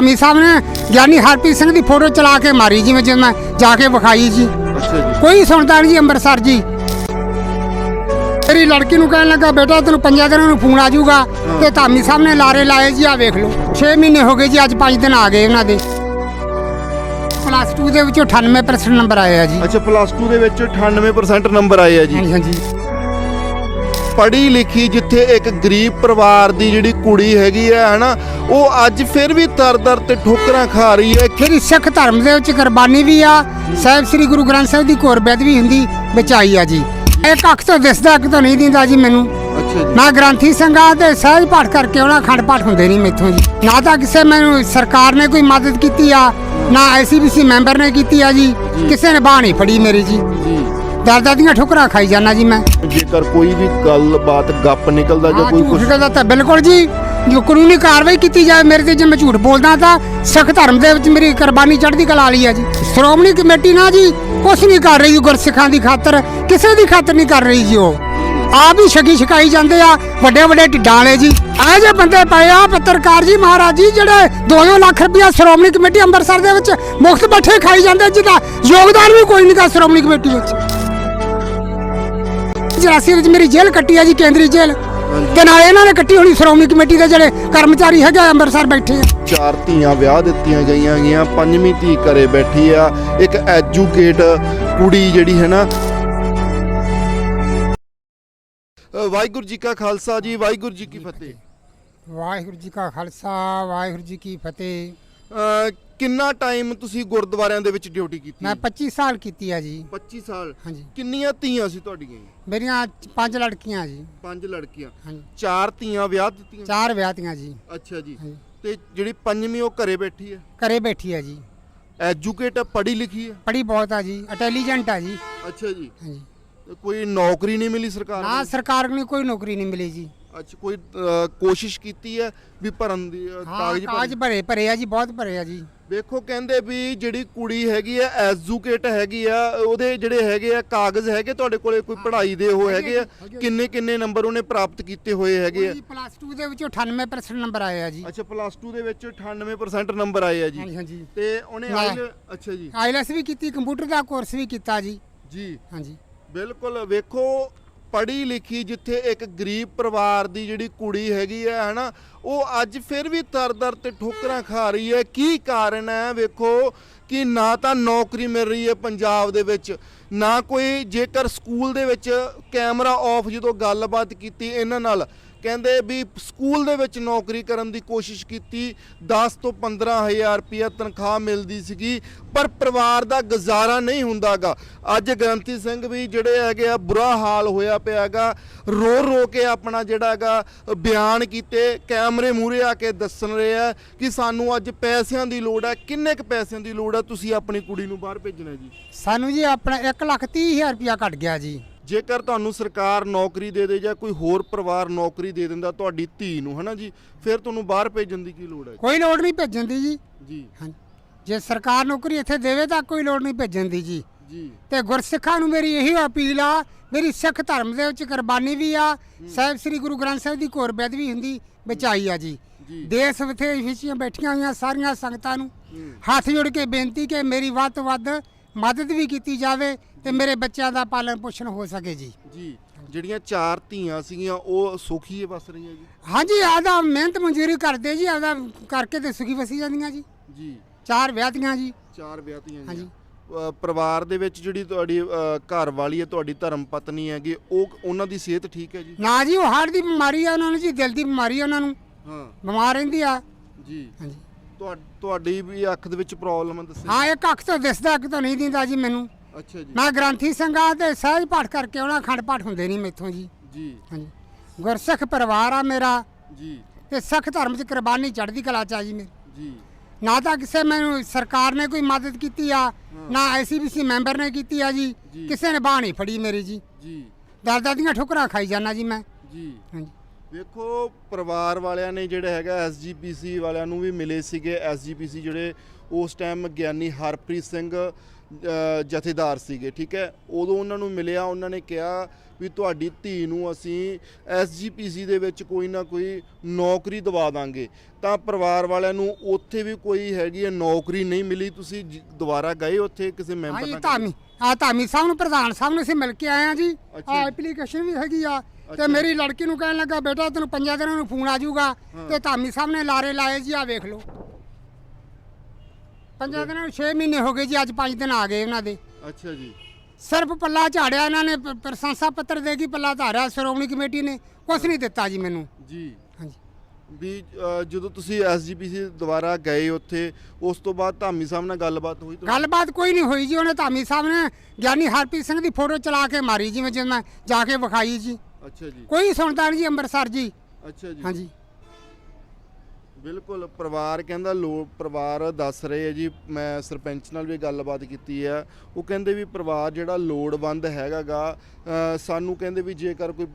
ਧਾਮੀ ਸਾਹਿਬ ਨੇ ਗਿਆਨੀ ਹਰਪ੍ਰੀਤ ਸਿੰਘ ਦੀ ਫੋਟੋ ਚਲਾ ਕੇ ਮਾਰੀ ਜਿਵੇਂ ਜਦੋਂ ਮੈਂ ਜਾ ਕੇ ਵਿਖਾਈ ਜੀ। ਜੀ। ਕੋਈ ਸੁਣਦਾ ਨਹੀਂ ਜੀ ਅੰਮ੍ਰਿਤਸਰ ਜੀ। ਤੇਰੀ ਲੜਕੀ ਨੂੰ ਕਹਿਣ ਲੱਗਾ ਬੇਟਾ ਤੈਨੂੰ ਪੰਜਾਂ ਦਿਨਾਂ ਨੂੰ ਫੋਨ ਆ ਜਾਊਗਾ ਤੇ ਧਾਮੀ ਸਾਹਿਬ ਨੇ ਲਾਰੇ ਲਾਏ ਜੀ ਆ ਵੇਖ ਲਓ। 6 ਮਹੀਨੇ ਹੋ ਗਏ ਜੀ ਅੱਜ 5 ਦਿਨ ਆ ਗਏ ਉਹਨਾਂ ਦੇ। ਪਲੱਸ 2 ਦੇ ਵਿੱਚੋਂ 98% ਨੰਬਰ ਆਏ ਆ ਜੀ। ਅੱਛਾ ਪਲੱਸ 2 ਦੇ ਵਿੱਚ 98% ਨੰਬਰ ਆਏ ਆ ਜੀ। ਹਾਂਜੀ ਹਾਂਜੀ। ਪੜ੍ਹੀ ਲਿਖੀ ਜਿੱਥੇ ਇੱਕ ਗਰੀਬ ਪਰਿਵਾਰ ਦੀ ਜਿਹੜੀ ਕੁੜੀ ਹੈਗੀ ਹੈ ਹਨਾ ਉਹ ਅੱਜ ਫਿਰ ਵੀ ਦਰ-ਦਰ ਤੇ ਠੋਕਰਾਂ ਖਾ ਰਹੀ ਹੈ। ਜਿਹੜੀ ਸਿੱਖ ਧਰਮ ਦੇ ਵਿੱਚ ਕੁਰਬਾਨੀ ਵੀ ਆ। ਸਾਹਿਬ ਸ੍ਰੀ ਗੁਰੂ ਗ੍ਰੰਥ ਸਾਹਿਬ ਦੀ ਕੋਰਬੈਦ ਵੀ ਹੁੰਦੀ ਬਚਾਈ ਆ ਜੀ। ਇੱਕ ਅੱਖ ਤੋਂ ਦਿਸਦਾ ਇੱਕ ਤੋਂ ਨਹੀਂ ਦਿੰਦਾ ਜੀ ਮੈਨੂੰ। ਨਾ ਗ੍ਰੰਥੀ ਸੰਘਾ ਤੇ ਸਹਿਜ ਪਾਠ ਕਰਕੇ ਉਹਨਾਂ ਖੰਡ ਪਾਠ ਹੁੰਦੇ ਨਹੀਂ ਮੈਥੋਂ ਜੀ। ਨਾ ਤਾਂ ਕਿਸੇ ਮੈਨੂੰ ਸਰਕਾਰ ਨੇ ਕੋਈ ਮਦਦ ਕੀਤੀ ਆ ਨਾ ਐਸਸੀਬੀਸੀ ਮੈਂਬਰ ਨੇ ਕੀਤੀ ਆ ਜੀ। ਕਿਸੇ ਨੇ ਬਾਹ ਨਹੀਂ ਫੜੀ ਮੇਰੀ ਜੀ। ਜੀ ਦਰਦਾਂ ਦੀਆਂ ਠੋਕਰਾਂ ਖਾਈ ਜਾਣਾ ਜੀ ਮੈਂ। ਜੇਕਰ ਕੋਈ ਵੀ ਗੱਲਬਾਤ ਗੱਪ ਨਿਕਲਦਾ ਜਾਂ ਹਾਂ, ਕੋਈ ਕੁਝ ਗੱਲ ਤਾਂ ਬਿਲਕੁਲ ਜੀ ਜੋ ਕਾਨੂੰਨੀ ਕਾਰਵਾਈ ਕੀਤੀ ਜਾਵੇ ਮੇਰੇ ਤੇ ਜੇ ਮੈਂ ਝੂਠ ਬੋਲਦਾ ਤਾਂ ਸਿੱਖ ਧਰਮ ਦੇ ਵਿੱਚ ਮੇਰੀ ਕੁਰਬਾਨੀ ਚੜ੍ਹਦੀ ਕਲਾ ਵਾਲੀ ਆ ਜੀ। ਸ਼੍ਰੋਮਣੀ ਕਮੇਟੀ ਨਾ ਜੀ ਕੁਛ ਨਹੀਂ ਕਰ ਰਹੀ ਗੁਰਸਿੱਖਾਂ ਦੀ ਖਾਤਰ ਕਿਸੇ ਦੀ ਖਾਤਰ ਨਹੀਂ ਕਰ ਰਹੀ ਜੀ ਉਹ। ਆਪ ਹੀ ਛਕੀ ਛਕਾਈ ਜਾਂਦੇ ਆ ਵੱਡੇ ਵੱਡੇ ਢਿੱਡਾਂ ਵਾਲੇ ਜੀ। ਆ ਜੇ ਬੰਦੇ ਪਏ ਆ ਪੱਤਰਕਾਰ ਜੀ ਮਹਾਰਾਜ ਜੀ ਜਿਹੜੇ 2-2 ਲੱਖ ਰੁਪਇਆ ਸ਼੍ਰੋਮਣੀ ਕਮੇਟੀ ਅੰਮ੍ਰਿਤਸਰ ਦੇ ਵਿੱਚ ਮੁਫਤ ਬੈਠੇ ਖਾਈ ਜਾਂਦੇ ਜਿਹਦਾ ਯੋਗਦਾਨ ਵੀ ਕੋਈ ਨਹੀਂ ਕਰ ਸ਼੍ਰੋਮਣੀ ਕਮੇਟੀ ਵਿੱਚ। 84 ਵਿੱਚ ਮੇਰੀ ਜੇਲ੍ਹ ਕੱਟੀ ਆ ਜੀ ਕੇਂਦਰੀ ਜੇਲ੍ਹ। ਤੇ ਨਾਲ ਇਹਨਾਂ ਨੇ ਕੱਟੀ ਹੋਣੀ ਸ਼੍ਰੋਮਣੀ ਕਮੇਟੀ ਦੇ ਜਿਹੜੇ ਕਰਮਚਾਰੀ ਹੈਗੇ ਆ, ਅੰਮ੍ਰਿਤਸਰ ਬੈਠੇ ਆ। ਚਾਰ ਧੀਆਂ ਵਿਆਹ ਦਿੱਤੀਆਂ ਗਈਆਂ ਗਈਆਂ ਪੰਜਵੀਂ ਧੀ ਘਰੇ ਬੈਠੀ ਆ ਇੱਕ ਐਜੂਕੇਟ ਕੁੜੀ ਜਿਹੜੀ ਹੈ ਨਾ। ਵਾਹਿਗੁਰੂ ਜੀ ਕਾ ਖਾਲਸਾ ਜੀ ਵਾਹਿਗੁਰੂ ਜੀ ਕੀ ਫਤਿਹ। ਵਾਹਿਗੁਰੂ ਜੀ ਕਾ ਖਾਲਸਾ ਵਾਹਿਗੁਰੂ ਜੀ ਕੀ ਫਤਿਹ। ਕਿੰਨਾ ਟਾਈਮ ਤੁਸੀਂ ਗੁਰਦੁਆਰਿਆਂ ਦੇ ਵਿੱਚ ਡਿਊਟੀ ਕੀਤੀ ਮੈਂ 25 ਸਾਲ ਕੀਤੀ ਆ ਜੀ। 25 ਸਾਲ। ਹਾਂਜੀ। ਕਿੰਨੀਆਂ ਧੀਆਂ ਸੀ ਤੁਹਾਡੀਆਂ? ਮੇਰੀਆਂ ਪੰਜ ਲੜਕੀਆਂ ਜੀ। ਪੰਜ ਲੜਕੀਆਂ। ਹਾਂਜੀ। ਚਾਰ ਧੀਆਂ ਵਿਆਹ ਦਿੱਤੀਆਂ? ਚਾਰ ਵਿਆਹਤੀਆਂ ਜੀ। ਅੱਛਾ ਜੀ। ਹਾਂਜੀ। ਤੇ ਜਿਹੜੀ ਪੰਜਵੀਂ ਉਹ ਘਰੇ ਬੈਠੀ ਹੈ? ਘਰੇ ਬੈਠੀ ਆ ਜੀ। ਐਜੂਕੇਟ ਪੜ੍ਹੀ ਲਿਖੀ ਹੈ? ਪੜੀ ਬਹੁਤ ਆ ਜੀ। ਇੰਟੈਲੀਜੈਂਟ ਆ ਜੀ। ਅੱਛਾ ਜੀ। ਹਾਂਜੀ। ਤੇ ਕੋਈ ਨੌਕਰੀ ਨਹੀਂ ਮਿਲੀ ਸਰਕਾਰ ਨਾ ਨੂੰ? ਸਰਕਾਰ ਨੂੰ ਕੋਈ ਨੌਕਰੀ ਨਹੀਂ ਮਿਲੀ ਜੀ। ਅੱਛਾ ਕੋਈ ਅ, ਕੋਸ਼ਿਸ਼ ਕੀਤੀ ਹੈ ਵੀ ਭਰਨ ਦੀ ਅ, ਹਾਂ ਕਾਗਜ਼ ਭਰੇ ਭਰੇ ਆ ਜੀ ਬਹੁਤ ਭਰੇ ਆ ਜੀ। ਵੇਖੋ ਕਹਿੰਦੇ ਵੀ ਜਿਹੜੀ ਕੁੜੀ ਹੈਗੀ ਆ ਐਜੂਕੇਟ ਹੈਗੀ ਆ ਉਹਦੇ ਜਿਹੜੇ ਹੈਗੇ ਆ ਕਾਗਜ਼ ਹੈਗੇ ਤੁਹਾਡੇ ਕੋਲੇ ਕੋਈ ਪੜ੍ਹਾਈ ਦੇ ਉਹ ਹੈਗੇ ਆ। ਕਿੰਨੇ ਕਿੰਨੇ ਨੰਬਰ ਉਹਨੇ ਪ੍ਰਾਪਤ ਕੀਤੇ ਹੋਏ ਹੈਗੇ ਆ? ਜੀ ਪਲੱਸ 2 ਦੇ ਵਿੱਚੋਂ 98% ਨੰਬਰ ਆਏ ਆ ਜੀ। ਅੱਛਾ ਪਲੱਸ 2 ਦੇ ਵਿੱਚ 98% ਨੰਬਰ ਆਏ ਆ ਜੀ। ਹਾਂਜੀ ਹਾਂਜੀ। ਤੇ ਉਹਨੇ। ਆਇਲ ਅੱਛਾ ਜੀ। ਆਈਲੈਸ ਵੀ ਕੀਤੀ ਕੰਪਿਊਟਰ ਦਾ ਕੋਰਸ ਵੀ ਕੀਤਾ ਜੀ। ਜੀ। ਹਾਂਜੀ। ਬਿਲਕੁਲ ਵੇਖੋ ਪੜ੍ਹੀ ਲਿਖੀ ਜਿੱਥੇ ਇੱਕ ਗਰੀਬ ਪਰਿਵਾਰ ਦੀ ਜਿਹੜੀ ਕੁੜੀ ਹੈਗੀ ਹੈ ਹਨਾ, ਉਹ ਅੱਜ ਫਿਰ ਵੀ ਦਰ-ਦਰ ਤੇ ਠੋਕਰਾਂ ਖਾ ਰਹੀ ਹੈ। ਕੀ ਕਾਰਨ ਹੈ? ਵੇਖੋ ਕਿ ਨਾ ਤਾਂ ਨੌਕਰੀ ਮਿਲ ਰਹੀ ਹੈ ਪੰਜਾਬ ਦੇ ਵਿੱਚ, ਨਾ ਕੋਈ ਜੇਕਰ ਸਕੂਲ ਦੇ ਵਿੱਚ ਕੈਮਰਾ ਆਫ ਜਦੋਂ ਗੱਲਬਾਤ ਕੀਤੀ ਇਹਨਾਂ ਨਾਲ ਕਹਿੰਦੇ ਵੀ ਸਕੂਲ ਦੇ ਵਿੱਚ ਨੌਕਰੀ ਕਰਨ ਦੀ ਕੋਸ਼ਿਸ਼ ਕੀਤੀ 10 ਤੋਂ 15000 ਰੁਪਇਆ ਤਨਖਾਹ ਮਿਲਦੀ ਸੀਗੀ, ਪਰ ਪਰਿਵਾਰ ਦਾ ਗੁਜ਼ਾਰਾ ਨਹੀਂ ਹੁੰਦਾਗਾ। ਅੱਜ ਗ੍ਰੰਥੀ ਸਿੰਘ ਵੀ ਜਿਹੜੇ ਹੈਗੇ ਆ, ਬੁਰਾ ਹਾਲ ਹੋਇਆ ਪਿਆ ਹੈਗਾ ਰੋ ਰੋ ਕੇ ਆਪਣਾ ਜਿਹੜਾ ਹੈਗਾ, ਬਿਆਨ ਕੀਤੇ, ਕੈਮਰੇ ਮੂਹਰੇ ਆ ਕੇ ਦੱਸਣ ਰਹੇ ਆ ਕਿ ਸਾਨੂੰ ਅੱਜ ਪੈਸਿਆਂ ਦੀ ਲੋੜ ਹੈ ਕਿੰਨੇ ਕ ਪੈਸਿਆਂ ਦੀ ਲੋੜ ਹੈ ਤੁਸੀਂ ਆਪਣੀ ਕੁੜੀ ਨੂੰ ਬਾਹਰ ਭੇਜਣਾ ਜੀ। ਸਾਨੂੰ ਜੀ ਆਪਣਾ 1 ਲੱਖ ਤੀਹ ਹਜ਼ਾਰ ਰੁਪਇਆ ਘਟ ਗਿਆ ਜੀ। ਜੇਕਰ ਤੁਹਾਨੂੰ ਸਰਕਾਰ ਨੌਕਰੀ ਦੇ ਦੇ ਜਾਂ ਕੋਈ ਹੋਰ ਪਰਿਵਾਰ ਨੌਕਰੀ ਦੇ ਦਿੰਦਾ ਤੁਹਾਡੀ ਧੀ ਨੂੰ ਹਨਾ ਜੀ? ਫਿਰ ਤੁਹਾਨੂੰ ਬਾਹਰ ਭੇਜਣ ਦੀ ਕੀ ਲੋੜ ਹੈ ਕੋਈ ਲੋੜ ਨਹੀਂ ਭੇਜਣ ਦੀ ਜੀ। ਜੀ। ਹਾਂਜੀ। ਜੇ ਸਰਕਾਰ ਨੌਕਰੀ ਇੱਥੇ ਦੇਵੇ ਤਾਂ ਕੋਈ ਲੋੜ ਨਹੀਂ ਭੇਜਣ ਦੀ ਜੀ। ਜੀ। ਤੇ ਗੁਰਸਿੱਖਾਂ ਨੂੰ ਮੇਰੀ ਇਹੀ ਅਪੀਲ ਆ ਮੇਰੀ ਸਿੱਖ ਧਰਮ ਦੇ ਵਿੱਚ ਕੁਰਬਾਨੀ ਵੀ ਆ ਸਾਹਿਬ ਸ੍ਰੀ ਗੁਰੂ ਗ੍ਰੰਥ ਸਾਹਿਬ ਦੀ ਕੋਰਬੈਦ ਵੀ ਹੁੰਦੀ ਬਚਾਈ ਆ ਜੀ। ਦੇਸ਼ ਵਿਥੇ ਵਿਛੀਆਂ ਬੈਠੀਆਂ ਹੋਈਆਂ ਸਾਰੀਆਂ ਸੰਗਤਾਂ ਨੂੰ। ਹੱਥ ਜੋੜ ਕੇ ਬੇਨਤੀ ਕਿ ਮੇਰੀ ਵੱਧ ਤੋਂ ਵੱਧ ਮਦਦ ਵੀ ਕੀਤੀ ਜਾਵੇ ਤੇ ਮੇਰੇ ਬੱਚਿਆਂ ਦਾ ਪਾਲਣ ਪੋਸ਼ਣ ਹੋ ਸਕੇ ਜੀ। ਜੀ ਜਿਹੜੀਆਂ ਚਾਰ ਧੀਆਂ ਸੀਗੀਆਂ ਉਹ ਸੁਖੀ ਵਸ ਰਹੀਆਂ ਜੀ? ਹਾਂਜੀ ਆਦਾ ਮਿਹਨਤ ਮਨਜ਼ੂਰੀ ਕਰਦੇ ਜੀ ਆਦਾ ਕਰਕੇ ਤੇ ਸੁਖੀ ਵਸੀ ਜਾਂਦੀਆਂ ਜੀ। ਜੀ। ਚਾਰ ਵਿਆਹਤੀਆਂ ਜੀ। ਚਾਰ ਵਿਆਹਤੀਆਂ। ਜੀ। ਪਰਿਵਾਰ ਦੇ ਵਿੱਚ ਜਿਹੜੀ ਤੁਹਾਡੀ ਘਰ ਵਾਲੀ ਹੈ ਤੁਹਾਡੀ ਧਰਮ ਪਤਨੀ ਹੈਗੀ ਉਹ ਉਹਨਾਂ ਦੀ ਸਿਹਤ ਠੀਕ ਹੈ ਜੀ? ਨਾ ਜੀ ਉਹ ਹਾਰਟ ਦੀ ਬਿਮਾਰੀ ਆ ਉਹਨਾਂ ਨੂੰ ਜੀ ਦਿਲ ਦੀ ਬਿਮਾਰੀ ਆ ਉਹਨਾਂ ਨੂੰ। ਹਾਂ। ਬਿਮਾਰ ਰਹਿੰਦੀ ਆ। ਜੀ। ਹਾਂਜੀ। ਤੁਹਾ- ਤੁਹਾਡੀ ਵੀ ਅੱਖ ਦੇ ਵਿੱਚ ਪ੍ਰੋਬਲਮ ਦੱਸੀ। ਹਾਂ ਇੱਕ ਅੱਖ ਤੋਂ ਦਿਸਦਾ ਇੱਕ ਤੋਂ ਨਹੀਂ ਦਿੰਦਾ ਜੀ ਮੈਨੂੰ। ਅੱਛਾ ਜੀ। ਮੈਂ ਗ੍ਰੰਥੀ ਸੰਘਾ ਤੇ ਸਹਿਜ ਪਾਠ ਕਰਕੇ ਉਹਨਾਂ ਖੰਡ ਪਾਠ ਹੁੰਦੇ ਨਹੀਂ ਮੈਥੋਂ ਜੀ। ਜੀ। ਹਾਂਜੀ। ਗੁਰਸਿੱਖ ਪਰਿਵਾਰ ਆ ਮੇਰਾ। ਜੀ। ਤੇ ਸਿੱਖ ਧਰਮ 'ਚ ਕੁਰਬਾਨੀ ਚੜ੍ਹਦੀ ਕਲਾ ਚ ਆ ਜੀ ਮੇਰੀ ਜੀ। ਨਾ ਤਾਂ ਕਿਸੇ ਮੈਨੂੰ ਸਰਕਾਰ ਨੇ ਕੋਈ ਮਦਦ ਕੀਤੀ ਆ ਨਾ ਐਸਸੀਬੀਸੀ ਮੈਂਬਰ ਨੇ ਕੀਤੀ ਆ ਜੀ। ਜੀ। ਕਿਸੇ ਨੇ ਬਾਹ ਨਹੀਂ ਫੜੀ ਮੇਰੀ ਜੀ। ਜੀ। ਦਰਦਾਂ ਦੀਆਂ ਠੋਕਰਾਂ ਖਾਈ ਜਾਣਾ ਜੀ ਮੈਂ। ਜੀ। ਹਾਂਜੀ। ਵੇਖੋ ਪਰਿਵਾਰ ਵਾਲਿਆਂ ਨੇ ਜਿਹੜਾ ਹੈਗਾ ਐਸਜੀਪੀਸੀ ਵਾਲਿਆਂ ਨੂੰ ਵੀ ਮਿਲੇ ਸੀਗੇ। ਐਸਜੀਪੀਸੀ ਜਿਹੜੇ ਉਸ ਟਾਈਮ ਗਿਆਨੀ ਹਰਪ੍ਰੀਤ ਸਿੰਘ ਜਥੇਦਾਰ ਸੀਗੇ ਠੀਕ ਹੈ? ਉਦੋਂ ਉਹਨਾਂ ਨੂੰ ਮਿਲਿਆ ਉਹਨਾਂ ਨੇ ਕਿਹਾ ਵੀ ਤੁਹਾਡੀ ਧੀ ਨੂੰ ਅਸੀਂ ਐਸਜੀਪੀਸੀ ਦੇ ਵਿੱਚ ਕੋਈ ਨਾ ਕੋਈ ਨੌਕਰੀ ਦਵਾ ਦਾਂਗੇ। ਤਾਂ ਪਰਿਵਾਰ ਵਾਲਿਆਂ ਨੂੰ ਉੱਥੇ ਵੀ ਕੋਈ ਹੈਗੀ ਹੈ ਨੌਕਰੀ ਨਹੀਂ ਮਿਲੀ। ਤੁਸੀਂ ਜ- ਦੁਬਾਰਾ ਗਏ ਉੱਥੇ ਕਿਸੇ ਮੈਂਬਰ ਹਾਂਜੀ ਨਾਲ ਧਾਮੀ। ਆ ਧਾਮੀ ਸਾਹਿਬ ਨੂੰ ਪ੍ਰਧਾਨ ਸਾਹਿਬ ਨੂੰ ਅਸੀਂ ਮਿਲ ਕੇ ਆਏ ਆ ਜੀ। ਆ। ਐਪਲੀਕੇਸ਼ਨ ਵੀ ਹੈਗੀ ਆ। ਤੇ ਮੇਰੀ ਲੜਕੀ ਨੂੰ ਕਹਿਣ ਲੱਗਾ ਬੇਟਾ ਤੈਨੂੰ ਪੰਜਾਂ ਦਿਨਾਂ ਨੂੰ ਫੋਨ ਆ ਜਾਊਗਾ ਤੇ ਧਾਮੀ ਸਾਹਿਬ ਨੇ ਲਾਰੇ ਲਾਏ ਜੀ ਆ ਵੇਖ ਲਓ। ਪੰਜਾਂ ਦਿਨਾਂ ਨੂੰ 6 ਮਹੀਨੇ ਹੋ ਗਏ ਜੀ ਅੱਜ 5 ਦਿਨ ਆ ਗਏ ਉਹਨਾਂ ਦੇ। ਅੱਛਾ ਜੀ। ਸਿਰਫ ਪੱਲਾ ਝਾੜਿਆ ਇਹਨਾਂ ਨੇ ਪ- ਪ੍ਰਸ਼ੰਸਾ ਪੱਤਰ ਦੇ ਕੇ ਪੱਲਾ ਧਾਰਿਆ ਸ਼੍ਰੋਮਣੀ ਕਮੇਟੀ ਨੇ। ਕੁਛ ਨਹੀਂ ਦਿੱਤਾ ਜੀ ਮੈਨੂੰ। ਜੀ। ਹਾਂਜੀ। ਵੀ ਅ, ਜਦੋਂ ਤੁਸੀਂ ਐਸਜੀਪੀਸੀ ਦੁਬਾਰਾ ਗਏ ਉੱਥੇ ਉਸ ਤੋਂ ਬਾਅਦ ਧਾਮੀ ਸਾਹਿਬ ਨਾਲ ਗੱਲਬਾਤ ਹੋਈ ਤੁਹਾਡੀ? ਗੱਲਬਾਤ ਕੋਈ ਨਹੀਂ ਹੋਈ ਜੀ ਉਹਨੇ ਧਾਮੀ ਸਾਹਿਬ ਨੇ ਗਿਆਨੀ ਹਰਪ੍ਰੀਤ ਸਿੰਘ ਦੀ ਫੋਟੋ ਚਲਾ ਕੇ ਮਾਰੀ ਜਿਵੇਂ ਜਦ ਮੈਂ ਜਾ ਕੇ ਵਿਖਾਈ ਜੀ। ਅੱਛਾ ਜੀ। ਕੋਈ ਸੁਣਦਾ ਨਹੀਂ ਜੀ ਅੰਮ੍ਰਿਤਸਰ ਜੀ। ਅੱਛਾ ਜੀ। ਹਾਂਜੀ। ਬਿਲਕੁਲ ਪਰਿਵਾਰ ਕਹਿੰਦਾ ਲੋ ਪਰਿਵਾਰ ਦੱਸ ਰਹੇ ਹੈ ਜੀ ਮੈਂ ਸਰਪੰਚ ਨਾਲ ਵੀ ਗੱਲਬਾਤ ਕੀਤੀ ਹੈ ਉਹ ਕਹਿੰਦੇ ਵੀ ਪਰਿਵਾਰ ਜਿਹੜਾ ਲੋੜਵੰਦ ਹੈਗਾਗਾ ਸਾਨੂੰ ਕਹਿੰਦੇ ਵੀ ਜੇਕਰ ਕੋਈ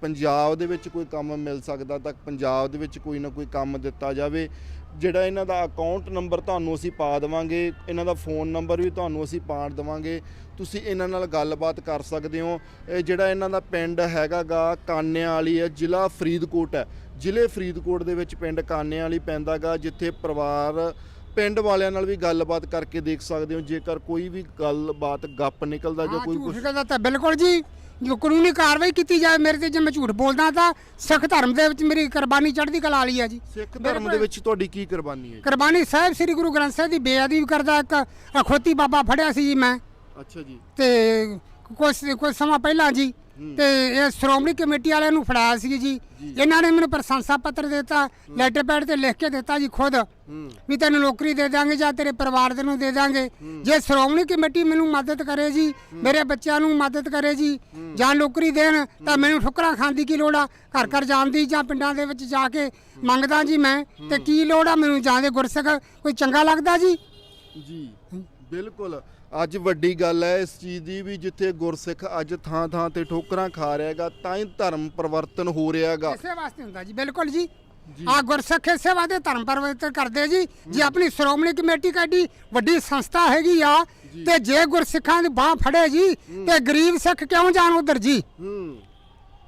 ਪੰਜਾਬ ਦੇ ਵਿੱਚ ਕੋਈ ਕੰਮ ਮਿਲ ਸਕਦਾ ਤਾਂ ਪੰਜਾਬ ਦੇ ਵਿੱਚ ਕੋਈ ਨਾ ਕੋਈ ਕੰਮ ਦਿੱਤਾ ਜਾਵੇ। ਜਿਹੜਾ ਇਹਨਾਂ ਦਾ ਅਕਾਊਂਟ ਨੰਬਰ ਤੁਹਾਨੂੰ ਅਸੀਂ ਪਾ ਦੇਵਾਂਗੇ ਇਹਨਾਂ ਦਾ ਫੋਨ ਨੰਬਰ ਵੀ ਤੁਹਾਨੂੰ ਅਸੀਂ ਪਾ ਦੇਵਾਂਗੇ ਤੁਸੀਂ ਇਹਨਾਂ ਨਾਲ ਗੱਲਬਾਤ ਕਰ ਸਕਦੇ ਹੋ। ਇਹ ਜਿਹੜਾ ਇਹਨਾਂ ਦਾ ਪਿੰਡ ਹੈਗਾਗਾ ਕਾਨਿਆਂ ਵਾਲੀ ਹੈ ਜ਼ਿਲ੍ਹਾ ਫਰੀਦਕੋਟ ਹੈ। ਜ਼ਿਲ੍ਹੇ ਫਰੀਦਕੋਟ ਦੇ ਵਿੱਚ ਪਿੰਡ ਕਾਨਿਆਂ ਵਾਲੀ ਪੈਂਦਾਗਾ ਜਿੱਥੇ ਪਰਿਵਾਰ ਪਿੰਡ ਵਾਲਿਆਂ ਨਾਲ ਵੀ ਗੱਲਬਾਤ ਕਰਕੇ ਦੇਖ ਸਕਦੇ ਹੋ ਜੇਕਰ ਕੋਈ ਵੀ ਗੱਲਬਾਤ ਗੱਪ ਨਿਕਲਦਾ ਜਾਂ ਕੋਈ ਕਹਿੰਦਾ ਤਾਂ ਬਿਲਕੁਲ ਜੀ। ਜੋ ਕਾਨੂੰਨੀ ਕਾਰਵਾਈ ਕੀਤੀ ਜਾਵੇ ਮੇਰੇ ਤੇ ਜੇ ਮੈਂ ਝੂਠ ਬੋਲਦਾ ਤਾਂ ਸਿੱਖ ਧਰਮ ਦੇ ਵਿੱਚ ਮੇਰੀ ਕੁਰਬਾਨੀ ਚੜ੍ਹਦੀ ਕਲਾ ਵਾਲੀ ਆ ਜੀ। ਸਿੱਖ ਧਰਮ ਦੇ ਵਿੱਚ ਤੁਹਾਡੀ ਕੀ ਕੁਰਬਾਨੀ ਹੈ? ਕੁਰਬਾਨੀ ਸਾਹਿਬ ਸ੍ਰੀ ਗੁਰੂ ਗ੍ਰੰਥ ਸਾਹਿਬ ਦੀ ਬੇਅਦਬੀ ਕਰਦਾ ਇੱਕ ਅਖੋਤੀ ਬਾਬਾ ਫੜਿਆ ਸੀ ਜੀ ਮੈਂ। ਅੱਛਾ ਜੀ। ਤੇ ਕੁਝ ਕੁਝ ਸਮਾਂ ਪਹਿਲਾਂ ਜੀ ਤੇ ਇਹ ਸ਼੍ਰੋਮਣੀ ਕਮੇਟੀ ਵਾਲਿਆਂ ਨੂੰ ਫੜਾਇਆ ਸੀ ਜੀ। ਇਹਨਾਂ ਨੇ ਮੈਨੂੰ ਪ੍ਰਸ਼ੰਸਾ ਪੱਤਰ ਦਿੱਤਾ, ਲੈਟਰ ਪੈਡ ਤੇ ਲਿਖ ਕੇ ਦਿੱਤਾ ਜੀ ਖੁਦ। ਵੀ ਤੈਨੂੰ ਨੌਕਰੀ ਦੇ ਦਾਂਗੇ ਜਾਂ ਤੇਰੇ ਪਰਿਵਾਰ ਦੇ ਨੂੰ ਦੇ ਦਾਂਗੇ। ਜੇ ਸ਼੍ਰੋਮਣੀ ਕਮੇਟੀ ਮੈਨੂੰ ਮਦਦ ਕਰੇ ਜੀ, ਮੇਰੇ ਬੱਚਿਆਂ ਨੂੰ ਮਦਦ ਕਰੇ ਜੀ, ਜਾਂ ਨੌਕਰੀ ਦੇਣ, ਤਾਂ ਮੈਨੂੰ ਠੁਕਰਾਂ ਖਾਣ ਦੀ ਕੀ ਲੋੜ ਆ? ਘਰ ਘਰ ਜਾਣ ਦੀ ਜਾਂ ਪਿੰਡਾਂ ਦੇ ਵਿੱਚ ਜਾ ਕੇ ਮੰਗਦਾ ਜੀ ਮੈਂ। ਤੇ ਕੀ ਲੋੜ ਆ ਮੈਨੂੰ ਜਾਂਦੇ ਗੁਰਸਿੱਖ? ਕੋਈ ਚੰਗਾ ਲੱਗਦਾ ਜੀ? ਜੀ। ਬਿਲਕੁਲ। ਅੱਜ ਵੱਡੀ ਗੱਲ ਹੈ ਇਸ ਚੀਜ਼ ਦੀ ਵੀ ਜਿੱਥੇ ਗੁਰਸਿੱਖ ਅੱਜ ਥਾਂ ਥਾਂ ਤੇ ਠੋਕਰਾਂ ਖਾ ਰਿਹਾਗਾ ਤਾਂ ਹੀ ਧਰਮ ਪਰਿਵਰਤਨ ਹੋ ਰਿਹਾਗਾ। ਇਸੇ ਵਾਸਤੇ ਹੁੰਦਾ ਜੀ ਬਿਲਕੁਲ ਜੀ। ਆ ਗੁਰਸਿੱਖ ਇਸੇ ਵਾਸਤੇ ਧਰਮ ਪਰਿਵਰਤਨ ਕਰਦੇ ਜੀ ਜੇ ਆਪਣੀ ਸ਼੍ਰੋਮਣੀ ਕਮੇਟੀ ਕਾਡੀ ਵੱਡੀ ਸੰਸਥਾ ਹੈਗੀ ਆ ਤੇ ਜੇ ਗੁਰਸਿੱਖਾਂ ਦੀ ਬਾਹ ਫੜੇ ਜੀ ਤੇ ਗਰੀਬ ਸਿੱਖ ਕਿਉਂ ਜਾਣ ਉਧਰ ਜੀ? ਹੂੰ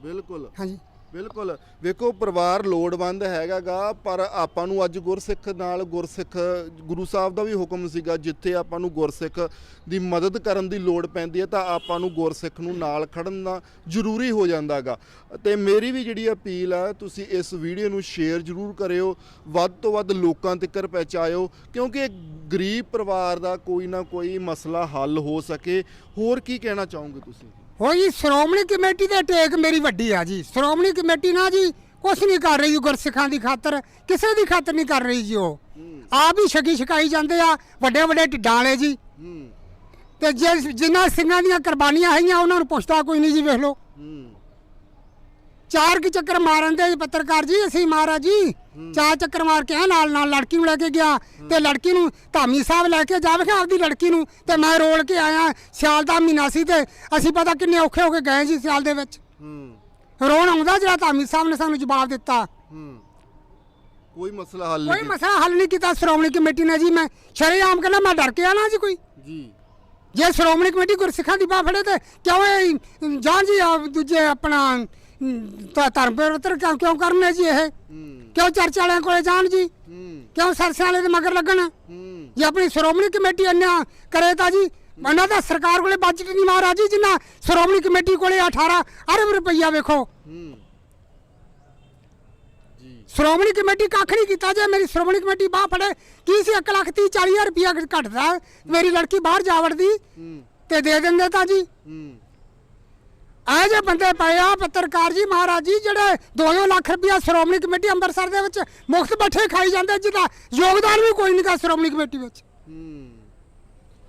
ਬਿਲਕੁਲ। ਹਾਂਜੀ। ਬਿਲਕੁਲ। ਵੇਖੋ, ਪਰਿਵਾਰ ਲੋੜਵੰਦ ਹੈਗਾਗਾ, ਪਰ ਆਪਾਂ ਨੂੰ ਅੱਜ ਗੁਰਸਿੱਖ ਨਾਲ ਗੁਰਸਿੱਖ, ਗੁਰੂ ਸਾਹਿਬ ਦਾ ਵੀ ਹੁਕਮ ਸੀਗਾ, ਜਿੱਥੇ ਆਪਾਂ ਨੂੰ ਗੁਰਸਿੱਖ ਦੀ ਮਦਦ ਕਰਨ ਦੀ ਲੋੜ ਪੈਂਦੀ ਹੈ, ਤਾਂ ਆਪਾਂ ਨੂੰ ਗੁਰਸਿੱਖ ਨੂੰ ਨਾਲ ਖੜਨ ਦਾ ਜ਼ਰੂਰੀ ਹੋ ਜਾਂਦਾਗਾ। ਤੇ ਮੇਰੀ ਵੀ ਜਿਹੜੀ ਅਪੀਲ ਆ, ਤੁਸੀਂ ਇਸ ਵੀਡੀਓ ਨੂੰ ਸ਼ੇਅਰ ਜ਼ਰੂਰ ਕਰਿਓ, ਵੱਧ ਤੋਂ ਵੱਧ ਲੋਕਾਂ ਤੱਕ ਪਹੁੰਚਾਇਓ, ਕਿਉਂਕਿ ਗਰੀਬ ਪਰਿਵਾਰ ਦਾ ਕੋਈ ਨਾ ਕੋਈ ਮਸਲਾ ਹੱਲ ਹੋ ਸਕੇ। ਹੋਰ ਕੀ ਕਹਿਣਾ ਚਾਹੋਗੇ ਤੁਸੀਂ? ਹੋ ਜੀ ਸ਼੍ਰੋਮਣੀ ਕਮੇਟੀ ਦੇ ਟੇਕ ਮੇਰੀ ਵੱਡੀ ਆ ਜੀ। ਸ਼੍ਰੋਮਣੀ ਕਮੇਟੀ ਨਾ ਜੀ ਕੁਛ ਨਹੀਂ ਕਰ ਰਹੀ ਗੁਰਸਿੱਖਾਂ ਦੀ ਖਾਤਰ। ਕਿਸੇ ਦੀ ਖਾਤਰ ਨਹੀਂ ਕਰ ਰਹੀ ਜੀ ਉਹ। ਆਪ ਹੀ ਛਕੀ ਛਕਾਈ ਜਾਂਦੇ ਆ ਵੱਡੇ ਵੱਡੇ ਢਿੱਡਾਂ ਵਾਲੇ ਜੀ। ਤੇ ਜਿਨ੍ਹਾਂ ਸਿੰਘਾਂ ਦੀਆਂ ਕੁਰਬਾਨੀਆਂ ਹੈਗੀਆਂ ਉਹਨਾਂ ਨੂੰ ਪੁੱਛਦਾ ਕੋਈ ਨਹੀਂ ਜੀ ਵੇਖ ਲਓ। ਚਾਰ ਕੀ ਚੱਕਰ ਮਾਰਨ ਦੇ ਪੱਤਰਕਾਰ ਜੀ? ਅਸੀਂ ਮਹਾਰਾਜ ਜੀ ਚਾਰ ਚੱਕਰ ਮਾਰ ਕੇ ਆ ਨਾਲ ਨਾਲ ਲੜਕੀ ਨੂੰ ਲੈ ਕੇ ਗਿਆ ਤੇ ਲੜਕੀ ਨੂੰ ਧਾਮੀ ਸਾਹਿਬ ਲੈ ਕੇ ਜਾਵੇ ਆਪਦੀ ਲੜਕੀ ਨੂੰ ਤੇ ਮੈਂ ਰੋਲ ਕੇ ਆਇਆ ਸਿਆਲ ਦਾ ਮਹੀਨਾ ਸੀ ਤੇ ਅਸੀਂ ਪਤਾ ਕਿੰਨੇ ਔਖੇ ਹੋ ਕੇ ਗਏ ਜੀ ਸਿਆਲ ਦੇ ਵਿੱਚ। ਹੂੰ। ਰੋਣ ਆਉਂਦਾ ਜਿਹੜਾ ਧਾਮੀ ਸਾਹਿਬ ਨੇ ਸਾਨੂੰ ਜਵਾਬ ਦਿੱਤਾ। ਹੂੰ। ਕੋਈ ਮਸਲਾ ਹੱਲ ਕੋਈ ਨਹੀਂ ਮਸਲਾ ਹੱਲ ਨਹੀਂ ਕੀਤਾ ਸ਼੍ਰੋਮਣੀ ਕਮੇਟੀ ਨੇ ਜੀ ਮੈਂ ਸ਼ਰੇਆਮ ਕਹਿੰਦਾ ਮੈਂ ਡਰ ਕੇ ਆਣਾ ਜੀ ਕੋਈ। ਜੀ। ਜੇ ਸ਼੍ਰੋਮਣੀ ਕਮੇਟੀ ਗੁਰਸਿੱਖਾਂ ਦੀ ਬਾਹ ਫੜੇ ਤੇ ਕਿਉਂ ਇਹ ਜਾਂ ਜੀ ਆ ਦੂਜੇ ਆਪਣਾ ਧ- ਧਰਮ ਪਰਿਵਰਤਨ ਕਿਉਂ ਕਿਉਂ ਕਰਨੇ ਜੀ ਇਹ? ਕਿਉਂ ਚਰਚ ਵਾਲਿਆਂ ਕੋਲੇ ਜਾਣ ਜੀ? ਕਿਉਂ ਸਰਸੇ ਵਾਲੇ ਦੇ ਮਗਰ ਲੱਗਣ? ਜੇ ਆਪਣੀ ਸ਼੍ਰੋਮਣੀ ਕਮੇਟੀ ਇੰਨਾ ਕਰੇ ਤਾਂ ਜੀ ਉਹਨਾਂ ਦਾ ਸਰਕਾਰ ਕੋਲੇ ਬਜਟ ਨਹੀਂ ਮਹਾਰਾਜ ਜੀ ਜਿੰਨਾ ਸ਼੍ਰੋਮਣੀ ਕਮੇਟੀ ਕੋਲੇ 18 ਅਰਬ ਰੁਪਈਆ ਵੇਖੋ। ਸ਼੍ਰੋਮਣੀ ਕਮੇਟੀ ਕੱਖ ਨਹੀਂ ਕੀਤਾ ਜੇ ਮੇਰੀ ਸ਼੍ਰੋਮਣੀ ਕਮੇਟੀ ਬਾਹ ਫੜੇ ਕੀ ਸੀ? 1 ਲੱਖ ਤੀਹ ਚਾਲੀ ਹਜ਼ਾਰ ਰੁਪਈਆ ਘਟਦਾ। ਮੇਰੀ ਲੜਕੀ ਬਾਹਰ ਜਾ ਵੜਦੀ ਤੇ ਦੇ ਦਿੰਦੇ ਤਾਂ ਜੀ। ਇਹ ਜੇ ਬੰਦੇ ਪਏ ਆ ਪੱਤਰਕਾਰ ਜੀ ਮਹਾਰਾਜ ਜੀ ਜਿਹੜੇ 2 ਲੱਖ ਰੁਪਇਆ ਸ਼੍ਰੋਮਣੀ ਕਮੇਟੀ ਅੰਮ੍ਰਿਤਸਰ ਦੇ ਵਿੱਚ ਮੁਫਤ ਬੈਠੇ ਖਾਈ ਜਾਂਦੇ ਜਿਹਦਾ ਯੋਗਦਾਨ ਵੀ ਕੋਈ ਨਹੀਂਗਾ ਸ਼੍ਰੋਮਣੀ ਕਮੇਟੀ ਵਿੱਚ। ਹੂੰ।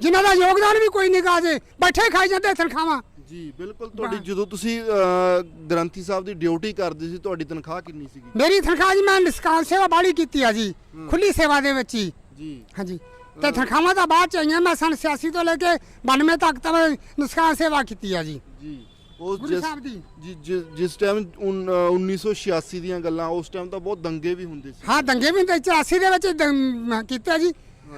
ਜਿਨ੍ਹਾਂ ਦਾ ਯੋਗਦਾਨ ਵੀ ਕੋਈ ਨਹੀਂਗਾ ਜੇ ਬੈਠੇ ਖਾਈ ਜਾਂਦੇ ਤਨਖਾਹਾਂ। ਜੀ ਬਿਲਕੁਲ ਤੁਹਾਡੀ ਜਦੋਂ ਤੁਸੀਂ ਅਹ, ਗ੍ਰੰਥੀ ਸਾਹਿਬ ਦੀ ਡਿਊਟੀ ਕਰਦੇ ਸੀ ਤੁਹਾਡੀ ਤਨਖਾਹ ਕਿੰਨੀ ਸੀਗੀ? ਮੇਰੀ ਤਨਖਾਹ ਜੀ ਮੈਂ ਨਿਸਕਾਮ ਸੇਵਾ ਬਾੜੀ ਕੀਤੀ ਆ ਜੀ ਖੁੱਲੀ ਸੇਵਾ ਦੇ ਵਿੱਚ ਹੀ। ਜੀ। ਹਾਂਜੀ। ਤੇ ਤਨਖਾਹਾਂ ਤਾਂ ਬਾਅਦ ਚ ਆਈਆਂ ਮੈਂ ਸਨ 86 ਤੋਂ ਲੈ ਕੇ 92 ਤੱਕ ਤਾਂ ਮੈਂ ਨਿਸਕਾਮ ਸੇਵਾ ਕੀਤੀ ਆ ਜੀ। ਜੀ। ਉਸ ਗੁਰੂ ਜਿਸ ਸਾਹਿਬ ਦੀ ਜਿ- ਜਿ- ਜਿਸ ਟਾਈਮ 1986 ਦੀਆਂ ਗੱਲਾਂ ਉਸ ਟਾਈਮ ਤਾਂ ਬਹੁਤ ਦੰਗੇ ਵੀ ਹੁੰਦੇ ਸੀ। ਹਾਂ ਦੰਗੇ ਵੀ ਤਾਂ 84 ਦੇ ਵਿੱਚ ਦ- ਕੀਤਾ ਜੀ।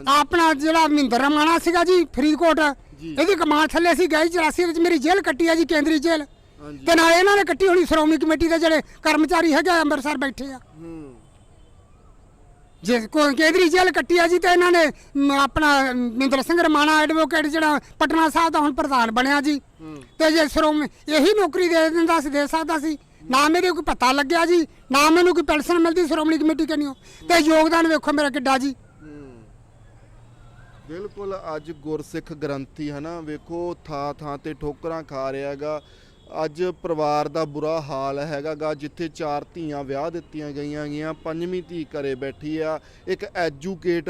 ਆਪਣਾ ਜਿਹੜਾ ਮਹਿੰਦਰ ਰਮਾਣਾ ਸੀਗਾ ਜੀ ਫਰੀਦਕੋਟ। ਜੀ। ਇਹਦੀ ਕਮਾਨ ਥੱਲੇ ਸੀ ਗਈ 84 ਵਿੱਚ ਮੇਰੀ ਜੇਲ੍ਹ ਕੱਟੀ ਆ ਜੀ ਕੇਂਦਰੀ ਜੇਲ੍ਹ। ਹਾਂਜੀ। ਤੇ ਨਾਲ ਇਹਨਾਂ ਨੇ ਕੱਟੀ ਹੋਣੀ ਸ਼੍ਰੋਮਣੀ ਕਮੇਟੀ ਦੇ ਜਿਹੜੇ ਕਰਮਚਾਰੀ ਹੈਗੇ ਆ, ਅੰਮ੍ਰਿਤਸਰ ਬੈਠੇ ਆ। ਹੂੰ। ਜੇ ਕੋਈ ਕੇਂਦਰੀ ਜੇਲ੍ਹ ਕੱਟੀ ਆ ਜੀ ਤੇ ਇਹਨਾਂ ਨੇ ਮ, ਆਪਣਾ ਮਹਿੰਦਰ ਸਿੰਘ ਰਮਾਣਾ ਐਡਵੋਕੇਟ ਜਿਹੜਾ ਪਟਨਾ ਸਾਹਿਬ ਦਾ ਹੁਣ ਪ੍ਰਧਾਨ ਬਣਿਆ ਜੀ। ਤੇ ਜੇ ਸ਼੍ਰੋਮਣੀ ਇਹੀ ਨੌਕਰੀ ਦੇ ਦਿੰਦਾ ਸੀ ਦੇ ਸਕਦਾ ਸੀ। ਨਾ ਮੇਰੇ ਕੋਈ ਪਤਾ ਲੱਗਿਆ ਜੀ ਨਾ ਮੈਨੂੰ ਕੋਈ ਪੈਨਸ਼ਨ ਮਿਲਦੀ ਸ਼੍ਰੋਮਣੀ ਕਮੇਟੀ ਕਨੀਓ ਤੇ ਯੋਗਦਾਨ ਵੇਖੋ ਮੇਰਾ ਕਿੱਡਾ ਜੀ। ਬਿਲਕੁਲ ਅੱਜ ਗੁਰਸਿੱਖ ਗ੍ਰੰਥੀ ਹਨਾ ਵੇਖੋ ਥਾਂ ਥਾਂ ਤੇ ਠੋਕਰਾਂ ਖਾ ਰਿਹਾ ਹੈਗਾ। ਅੱਜ ਪਰਿਵਾਰ ਦਾ ਬੁਰਾ ਹਾਲ ਹੈਗਾਗਾ ਜਿੱਥੇ ਚਾਰ ਧੀਆਂ ਵਿਆਹ ਦਿੱਤੀਆਂ ਗਈਆਂ ਗਈਆਂ ਪੰਜਵੀਂ ਧੀ ਘਰੇ ਬੈਠੀ ਆ। ਇੱਕ ਐਜੂਕੇਟ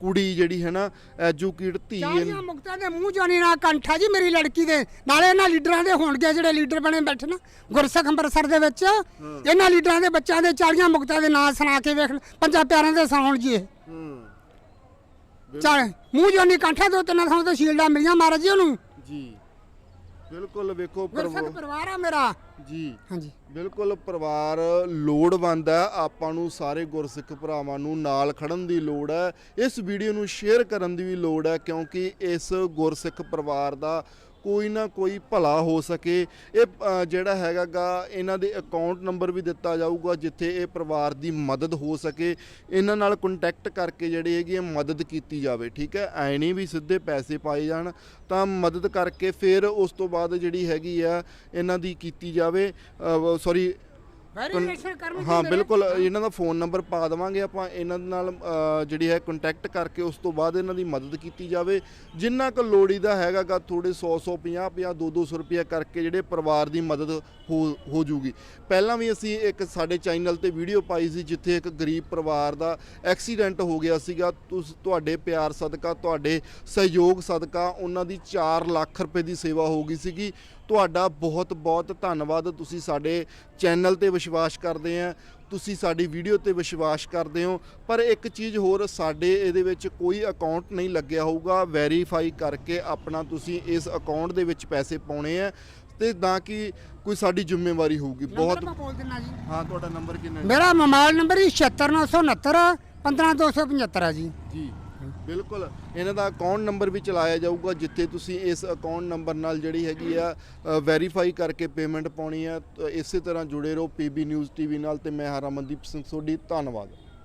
ਕੁੜੀ ਜਿਹੜੀ ਹੈ ਨਾ ਐਜੂਕੇਟ ਧੀ ਚਾਰੀਆਂ ਮੁਕਤਾਂ ਦੇ ਮੂੰਹ ਜਾਣੀ ਨਾ ਕੰਠਾ ਜੀ ਮੇਰੀ ਲੜਕੀ ਦੇ। ਨਾਲੇ ਇਹਨਾਂ ਲੀਡਰਾਂ ਦੇ ਹੋਣਗੇ ਜਿਹੜੇ ਲੀਡਰ ਬਣੇ ਬੈਠੇ ਨਾ ਗੁਰਸਿੱਖ ਅੰਮ੍ਰਿਤਸਰ ਦੇ ਵਿੱਚ। ਇਹਨਾਂ ਲੀਡਰਾਂ ਦੇ ਬੱਚਿਆਂ ਦੇ ਚਾਰੀਆਂ ਮੁਕਤਾਂ ਦੇ ਨਾਂ ਸੁਣਾ ਕੇ ਵੇਖ ਪੰਜਾਂ ਪਿਆਰਿਆਂ ਦੇ ਸੁਣਾਉਣ ਜੀ ਇਹ। ਚਾਰ ਮੂੰਹ ਜਾਣੀ ਕੰਠਾ ਦੋ ਤਿੰਨ ਥਾਂ ਤੋਂ ਸ਼ੀਲਡਾਂ ਮਿਲੀਆਂ ਮਹਾਰਾਜ ਜੀ ਉਹਨੂੰ। ਜੀ। ਬਿਲਕੁਲ ਵੇਖੋ ਗੁਰਸਿੱਖ ਪਰਿਵਾ- ਪਰਿਵਾਰ ਆ ਮੇਰਾ। ਜੀ। ਹਾਂਜੀ। ਬਿਲਕੁਲ ਪਰਿਵਾਰ ਲੋੜਵੰਦ ਹੈ। ਆਪਾਂ ਨੂੰ ਸਾਰੇ ਗੁਰਸਿੱਖ ਭਰਾਵਾਂ ਨੂੰ ਨਾਲ ਖੜਨ ਦੀ ਲੋੜ ਹੈ। ਇਸ ਵੀਡੀਓ ਨੂੰ ਸ਼ੇਅਰ ਕਰਨ ਦੀ ਵੀ ਲੋੜ ਹੈ ਕਿਉਂਕਿ ਇਸ ਗੁਰਸਿੱਖ ਪਰਿਵਾਰ ਦਾ ਕੋਈ ਨਾ ਕੋਈ ਭਲਾ ਹੋ ਸਕੇ। ਇਹ ਅ, ਜਿਹੜਾ ਹੈਗਾਗਾ ਇਹਨਾਂ ਦੇ ਅਕਾਊਂਟ ਨੰਬਰ ਵੀ ਦਿੱਤਾ ਜਾਊਗਾ ਜਿੱਥੇ ਇਹ ਪਰਿਵਾਰ ਦੀ ਮਦਦ ਹੋ ਸਕੇ। ਇਹਨਾਂ ਨਾਲ ਕੰਟੈਕਟ ਕਰਕੇ ਜਿਹੜੀ ਹੈਗੀ ਹੈ ਮਦਦ ਕੀਤੀ ਜਾਵੇ ਠੀਕ ਹੈ? ਐ ਨਹੀਂ ਵੀ ਸਿੱਧੇ ਪੈਸੇ ਪਾਏ ਜਾਣ ਤਾਂ ਮਦਦ ਕਰਕੇ ਫਿਰ ਉਸ ਤੋਂ ਬਾਅਦ ਜਿਹੜੀ ਹੈਗੀ ਆ ਇਹਨਾਂ ਦੀ ਕੀਤੀ ਜਾਵੇ। ਸੌਰੀ ਵੈਰੀਫਿਕੇਸ਼ਨ ਕਰਨੀ ਹਾਂ ਬਿਲਕੁਲ ਇਹਨਾਂ ਦਾ ਫੋਨ ਨੰਬਰ ਪਾ ਦੇਵਾਂਗੇ ਆਪਾਂ। ਇਹਨਾਂ ਨਾਲ ਜਿਹੜੀ ਹੈ ਕੰਟੈਕਟ ਕਰਕੇ ਉਸ ਤੋਂ ਬਾਅਦ ਇਹਨਾਂ ਦੀ ਮਦਦ ਕੀਤੀ ਜਾਵੇ। ਜਿੰਨਾ ਕੁ ਲੋੜੀ ਦਾ ਹੈਗਾਗਾ ਥੋੜੇ 100 100 50 50 2 200 ਰੁਪਏ ਕਰਕੇ ਜਿਹੜੇ ਪਰਿਵਾਰ ਦੀ ਮਦਦ ਹੋ ਹੋ ਜੂਗੀ। ਪਹਿਲਾਂ ਵੀ ਅਸੀਂ ਇੱਕ ਸਾਡੇ ਚੈਨਲ ਤੇ ਵੀਡੀਓ ਪਾਈ ਸੀ ਜਿੱਥੇ ਇੱਕ ਗਰੀਬ ਪਰਿਵਾਰ ਦਾ ਐਕਸੀਡੈਂਟ ਹੋ ਗਿਆ ਸੀਗਾ। ਤੁਸ, ਤੁਹਾਡੇ ਪਿਆਰ ਸਦਕਾ, ਤੁਹਾਡੇ ਸਹਿਯੋਗ ਸਦਕਾ ਉਹਨਾਂ ਦੀ 4 ਲੱਖ ਰੁਪਏ ਦੀ ਸੇਵਾ ਹੋ ਗਈ ਸੀਗੀ। ਤੁਹਾਡਾ ਬਹੁਤ ਬਹੁਤ ਧੰਨਵਾਦ। ਤੁਸੀਂ ਸਾਡੇ ਚੈਨਲ ਤੇ ਵਿਸ਼ਵਾਸ ਕਰਦੇ ਆ। ਤੁਸੀਂ ਸਾਡੀ ਵੀਡੀਓ ਤੇ ਵਿਸ਼ਵਾਸ ਕਰਦੇ ਹੋ ਪਰ ਇੱਕ ਚੀਜ਼ ਹੋਰ ਸਾਡੇ ਇਹਦੇ ਵਿੱਚ ਕੋਈ ਅਕਾਊਂਟ ਨਹੀਂ ਲੱਗਿਆ ਹੋਊਗਾ। ਵੈਰੀਫਾਈ ਕਰਕੇ ਆਪਣਾ ਤੁਸੀਂ ਇਸ ਅਕਾਊਂਟ ਦੇ ਵਿੱਚ ਪੈਸੇ ਪਾਉਣੇ ਆ ਤੇ ਨਾ ਕਿ ਕੋਈ ਸਾਡੀ ਜ਼ਿੰਮੇਵਾਰੀ ਹੋਊਗੀ। ਬਹੁਤ ਜੀ। ਹਾਂ ਤੁਹਾਡਾ ਨੰਬਰ ਕਿੰਨਾ ਹੈ? ਮੇਰਾ ਮੋਬਾਈਲ ਨੰਬਰ ਹੀ 76969 15275 ਹੈ ਜੀ। ਜੀ। ਬਿਲਕੁਲ। ਇਹਨਾਂ ਦਾ ਅਕਾਊਂਟ ਨੰਬਰ ਵੀ ਚਲਾਇਆ ਜਾਊਗਾ, ਜਿੱਥੇ ਤੁਸੀਂ ਇਸ ਅਕਾਊਂਟ ਨੰਬਰ ਨਾਲ ਜਿਹੜੀ ਹੈਗੀ ਆ ਵੈਰੀਫਾਈ ਕਰਕੇ ਪੇਮੈਂਟ ਪਾਉਣੀ ਆ ਇਸੇ ਤਰ੍ਹਾਂ ਜੁੜੇ ਰਹੋ ਪੀਬੀ ਨਿਊਜ਼ ਟੀਵੀ ਨਾਲ, ਤੇ ਮੈਂ ਹਾਂ ਰਮਨਦੀਪ ਸਿੰਘ ਸੋਢੀ, ਧੰਨਵਾਦ।